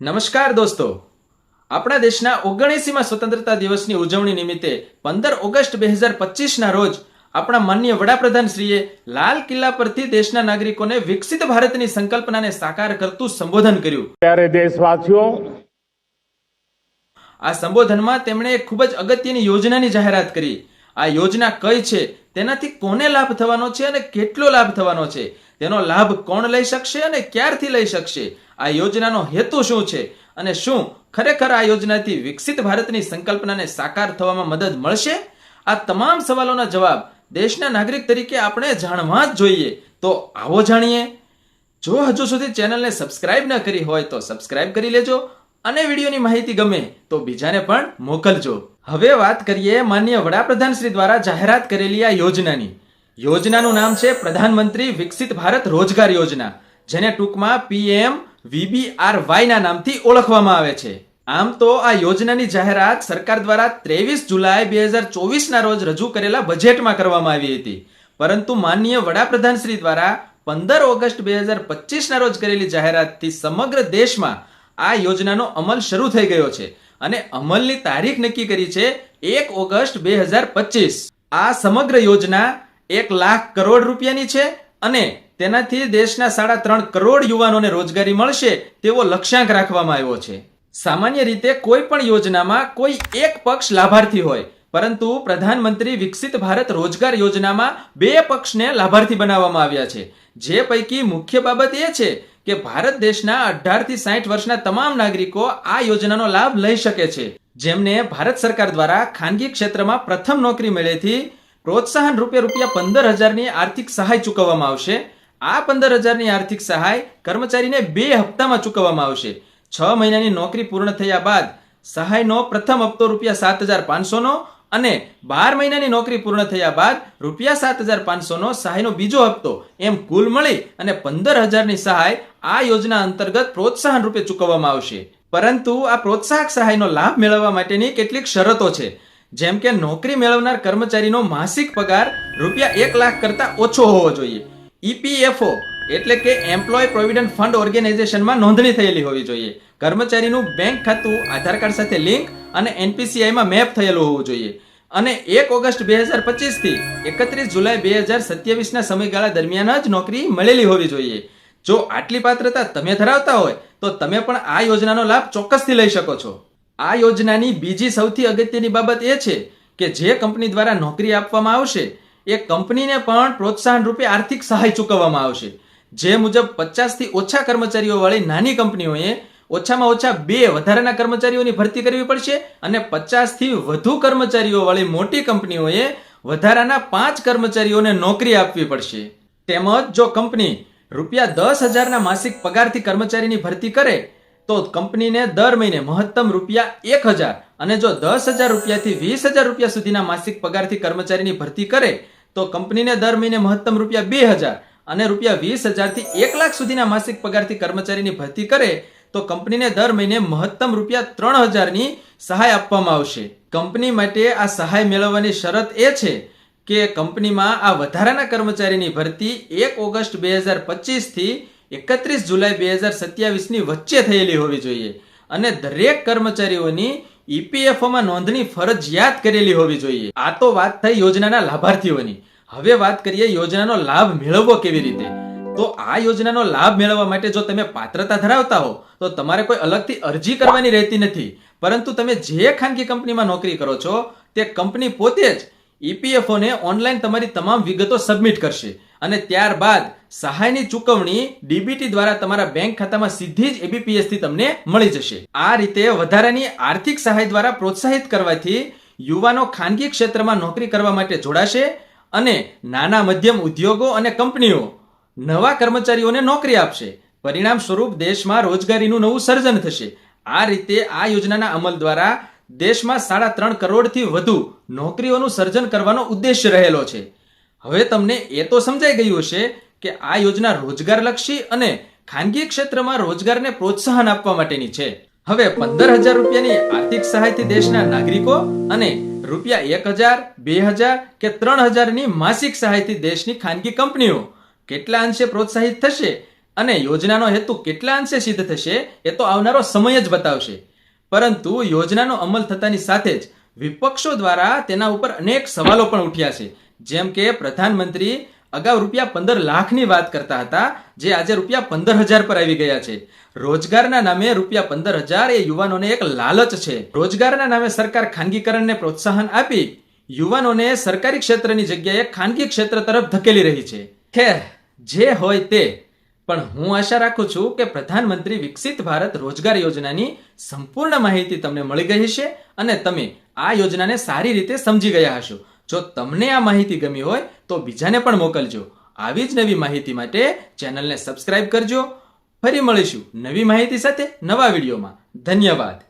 નમસ્કાર દોસ્તો. આપણા દેશના ઓગણસીમાં સ્વતંત્રતા દિવસની ઉજવણી નિમિત્તે પંદર ઓગસ્ટ બે હજાર પચીસના રોજ આપણા માન્ય વડાપ્રધાન લાલ કિલ્લા પરથી દેશના નાગરિકોને વિકસિત ભારતની સંકલ્પનાને સાકાર કરતું સંબોધન કર્યું. ત્યારે દેશવાસીઓ આ સંબોધનમાં તેમણે એક ખૂબ જ અગત્યની યોજનાની જાહેરાત કરી. આ યોજના કઈ છે તેનાથી કોને લાભ થવાનો છે અને કેટલો લાભ થવાનો છે? તેનો લાભ કોણ લઈ શકશે અને ક્યારથી લઈ શકશે? આ યોજનાનો હેતુ શું છે? અને શું ખરેખર આ યોજનાથી વિકસિત ભારતની સંકલ્પનાને સાકાર થવામાં મદદ મળશે? આ તમામ સવાલોના જવાબ દેશના નાગરિક તરીકે આપણે જાણવા જ જોઈએ. તો આવો જાણીએ. જો હજુ સુધી ચેનલને સબસ્ક્રાઇબ ન કરી હોય તો સબસ્ક્રાઇબ કરી લેજો અને વિડીયોની માહિતી ગમે તો બીજાને પણ મોકલજો. હવે વાત કરીએ માન્ય વડાપ્રધાન શ્રી દ્વારા જાહેરાત કરેલી આ યોજનાની. યોજનાનું નામ છે પ્રધાનમંત્રી વિકસિત ભારત રોજગાર યોજના, જેને ટૂંકમાં પીએમ વીબીઆરવાય ના નામથી ઓળખવામાં આવે છે. આમ તો આ યોજનાની જાહેરાત સરકાર દ્વારા ત્રેવીસ જુલાઈ બે હજાર ચોવીસના રોજ રજૂ કરેલા બજેટમાં કરવામાં આવી હતી. પરંતુ માનનીય વડાપ્રધાન શ્રી દ્વારા પંદર ઓગસ્ટ બે હજાર પચીસના રોજ કરેલી જાહેરાતથી સમગ્ર દેશમાં આ યોજનાનો અમલ શરૂ થઈ ગયો છે અને અમલની તારીખ નક્કી કરી છે એક ઓગસ્ટ બે હજાર પચીસ. આ સમગ્ર યોજના એક લાખ કરોડ રૂપિયાની છે અને તેનાથી દેશના સાડા ત્રણ કરોડ યુવાનોને રોજગારી મળશે તેવો લક્ષ્યાંક રાખવામાં આવ્યો છે. સામાન્ય રીતે કોઈ પણ યોજનામાં કોઈ એક પક્ષ લાભાર્થી હોય, પરંતુ પ્રધાનમંત્રી વિકસિત ભારત રોજગાર યોજનામાં બે પક્ષને લાભાર્થી બનાવવામાં આવ્યા છે. જે પૈકી મુખ્ય બાબત એ છે કે ભારત દેશના અઢારથી સાઠ વર્ષના તમામ નાગરિકો આ યોજનાનો લાભ લઈ શકે છે. જેમને ભારત સરકાર દ્વારા ખાનગી ક્ષેત્રમાં પ્રથમ નોકરી મળેથી પ્રોત્સાહન રૂપે રૂપિયા પંદર હજારની આર્થિક સહાય ચૂકવવામાં આવશે. આ પંદર હજારની આર્થિક સહાય કર્મચારીને બે હપ્તામાં ચૂકવવામાં આવશે. છ મહિનાની નોકરી પૂર્ણ થયા બાદ સહાયનો પ્રથમ હપ્તો રૂપિયા સાત હજાર પાંચસોનો અને બાર મહિનાની નોકરી પૂર્ણ થયા બાદ રૂપિયા સાત હજાર પાંચસોનો સહાયનો બીજો હપ્તો. એમ કુલ મળી અને પંદર હજારની સહાય આ યોજના અંતર્ગત પ્રોત્સાહન રૂપે ચૂકવવામાં આવશે. પરંતુ આ પ્રોત્સાહક સહાયનો લાભ મેળવવા માટેની કેટલીક શરતો છે. જેમ કે નોકરી મેળવનાર કર્મચારીનો માસિક પગાર રૂપિયા એક લાખ કરતા ઓછો હોવો જોઈએ. ઈપીએફઓ એટલે કે એમ્પ્લોય પ્રોવિડન્ટ ફંડ ઓર્ગેનાઇઝેશનમાં નોંધણી થયેલી હોવી જોઈએ. કર્મચારીનું બેંક ખાતું, આધાર કાર્ડ સાથે લિંક અને એનપીસીઆઈમાં મેપ થયેલું હોવું જોઈએ. અને એક ઓગસ્ટ બે હજાર પચીસથી એકત્રીસ જુલાઈ બે હજાર સત્યાવીસના સમયગાળા દરમિયાન જ નોકરી મળેલી હોવી જોઈએ. જો આટલી પાત્રતા તમે ધરાવતા હોય, તો તમે પણ આ યોજનાનો લાભ ચોક્કસથી લઈ શકો છો. આ યોજનાની બીજી સૌથી અગત્યની બાબત એ છે કે જે કંપની દ્વારા નોકરી આપવામાં આવશે, એ કંપનીને પણ પ્રોત્સાહન રૂપે આર્થિક સહાય ચૂકવવામાં આવશે. જે મુજબ પચાસથી ઓછા કર્મચારીઓ વાળી નાની કંપનીઓએ ઓછામાં ઓછા બે વધારાના કર્મચારીઓની ભરતી કરવી પડશે અને પચાસથી વધુ કર્મચારીઓ વાળી મોટી કંપનીઓએ વધારાના પાંચ કર્મચારીઓને નોકરી આપવી પડશે. તેમજ જો કંપની રૂપિયા દસ હજારના માસિક પગારથી કર્મચારીની ભરતી કરે તો કંપનીને દર મહિને મહત્તમ રૂપિયા એક હજાર અને જો દસ હજાર રૂપિયાથી વીસ હજાર રૂપિયા સુધીના માસિક પગારથી કર્મચારીની ભરતી કરે, તો કંપનીને દર મહિને મહત્તમ રૂપિયા બે હજાર અને રૂપિયા વીસ હજારથી એક લાખ સુધીના માસિક પગારથી કર્મચારીની ભરતી કરે, તો કંપનીને દર મહિને મહત્તમ રૂપિયા ત્રણ હજારની સહાય આપવામાં આવશે. કંપની માટે આ સહાય મેળવવાની શરત એ છે કે કંપનીમાં આ વધારાના કર્મચારીની ભરતી એક ઓગસ્ટ બે હજાર પચીસથી એકત્રીસ જુલાઈ બે હજાર સત્યાવીસની વચ્ચે થયેલી હોવી જોઈએ અને દરેક કર્મચારીઓની ઈપીએફઓમાં નોંધણી ફરજિયાત કરેલી હોવી જોઈએ. આ તો વાત થઈ યોજનાના લાભાર્થીઓની. હવે વાત કરીએ યોજનાનો લાભ મેળવવો કેવી રીતે? તો આ યોજનાનો લાભ મેળવવા માટે જો તમે પાત્રતા ધરાવતા હો, તો તમારે કોઈ અલગથી અરજી કરવાની રહેતી નથી. પરંતુ તમે જે ખાનગી કંપનીમાં નોકરી કરો છો, તે કંપની પોતે જ ઈપીએફઓ ને ઓનલાઈન તમારી તમામ વિગતો સબમિટ કરશે. અને ત્યારબાદ સહાયની ચૂકવણી ડીબીટી દ્વારા તમારા બેંક ખાતામાં સીધી જ એબીપીએસથી તમને મળી જશે. આ રીતે વધારાની આર્થિક સહાય દ્વારા પ્રોત્સાહિત કરવાથી યુવાનો ખાનગી ક્ષેત્રમાં નોકરી કરવા માટે જોડાશે અને નાના, મધ્યમ ઉદ્યોગો અને કંપનીઓ નવા કર્મચારીઓને નોકરી આપશે. પરિણામ સ્વરૂપ દેશમાં રોજગારીનું નવું સર્જન થશે. આ રીતે આ યોજનાના અમલ દ્વારા દેશમાં સાડા ત્રણ કરોડથી વધુ નોકરીઓનું સર્જન કરવાનો ઉદ્દેશ્ય રહેલો છે. હવે તમને એ તો સમજાઈ ગયું હશે કે આ યોજના રોજગારલક્ષી અને ખાનગી ક્ષેત્રમાં રોજગારને પ્રોત્સાહન આપવા માટેની છે. હવે પંદર હજાર રૂપિયાની આર્થિક સહાયથી દેશના નાગરિકો અને રૂપિયા એક હજાર બે હજાર કે ત્રણ હજારની માસિક સહાયથી દેશની ખાનગી કંપનીઓ કેટલા અંશે પ્રોત્સાહિત થશે અને યોજનાનો હેતુ કેટલા અંશે સિદ્ધ થશે એ તો આવનારો સમય જ બતાવશે. પરંતુ યોજનાનો અમલ થતાની સાથે જ વિપક્ષો દ્વારા તેના ઉપર અનેક સવાલો પણ ઉઠ્યા છે. જેમ કે પ્રધાનમંત્રી અગાઉ રૂપિયા પંદર લાખની વાત કરતા હતા, જે આજે રૂપિયા પંદર હજાર પર આવી ગયા છે. રોજગારના નામે રૂપિયા પંદર હજાર એ યુવાનોને એક લાલચ છે. રોજગારના નામે સરકાર ખાનગીકરણને પ્રોત્સાહન આપી, યુવાનોને સરકારી ક્ષેત્રની જગ્યાએ ખાનગી ક્ષેત્ર તરફ ધકેલી રહી છે. ખેર, જે હોય તે. પણ હું આશા રાખું છું કે પ્રધાનમંત્રી વિકસિત ભારત રોજગાર યોજનાની સંપૂર્ણ માહિતી તમને મળી ગઈ હશે અને તમે આ યોજનાને સારી રીતે સમજી ગયા હશો. જો તમને આ માહિતી ગમી હોય તો બીજાને પણ મોકલજો. આવી જ નવી માહિતી માટે ચેનલને સબસ્ક્રાઇબ કરજો. ફરી મળીશું નવી માહિતી સાથે નવા વિડીયોમાં. ધન્યવાદ.